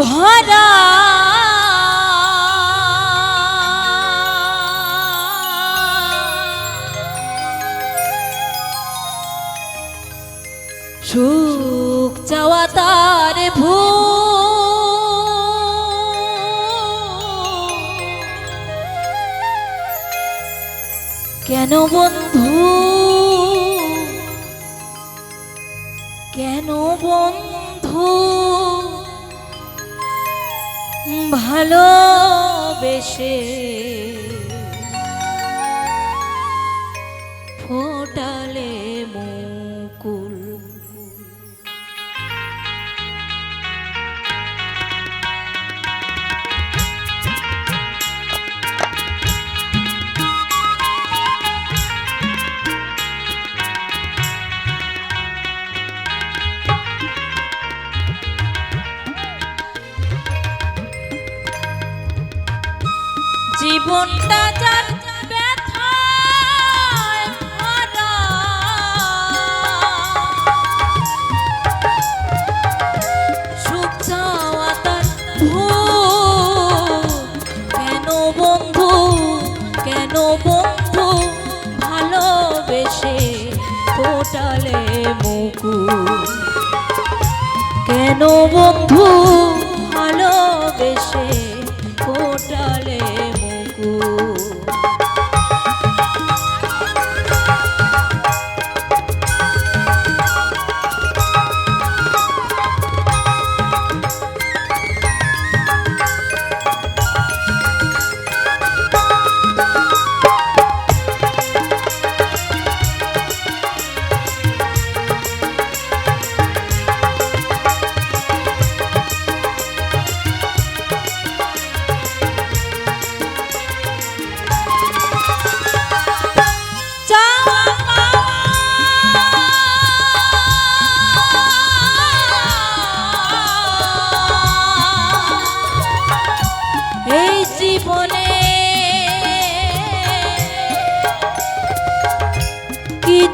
ভরা। সুখ চাওয়া তার ভু কেন বন্ধু? কেন বন্ধু? ভালোবেসে চালে মুকু কেন বন্ধু ভালোবেসে কোটালে মুকুল?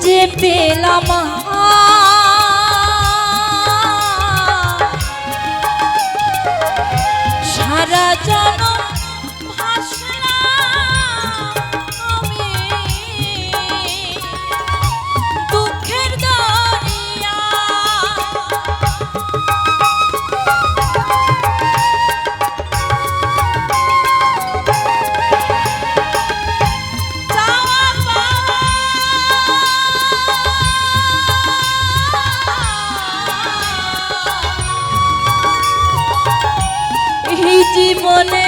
যে পেলামা জীবনে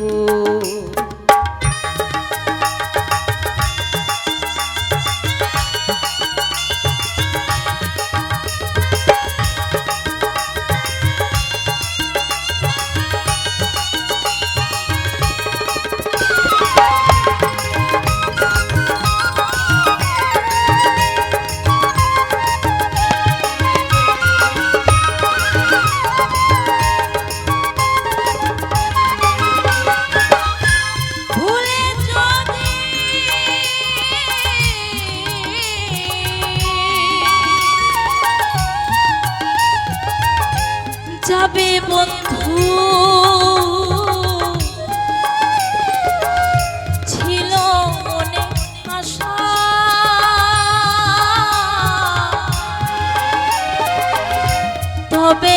গো যাবে বন্ধু। ছিল মনে আশা। তবে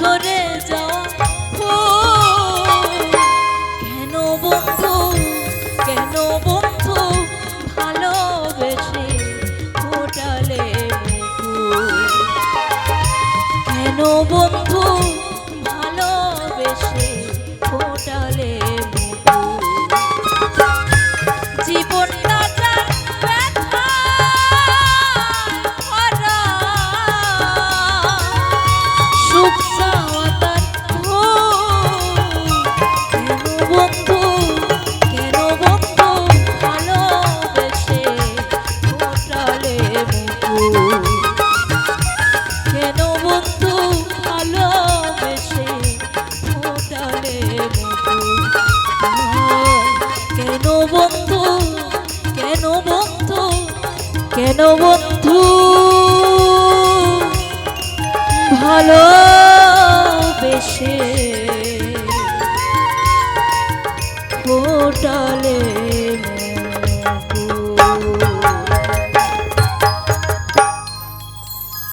বছরে কেন বন্ধু? ভালো বেশে। ফোটালে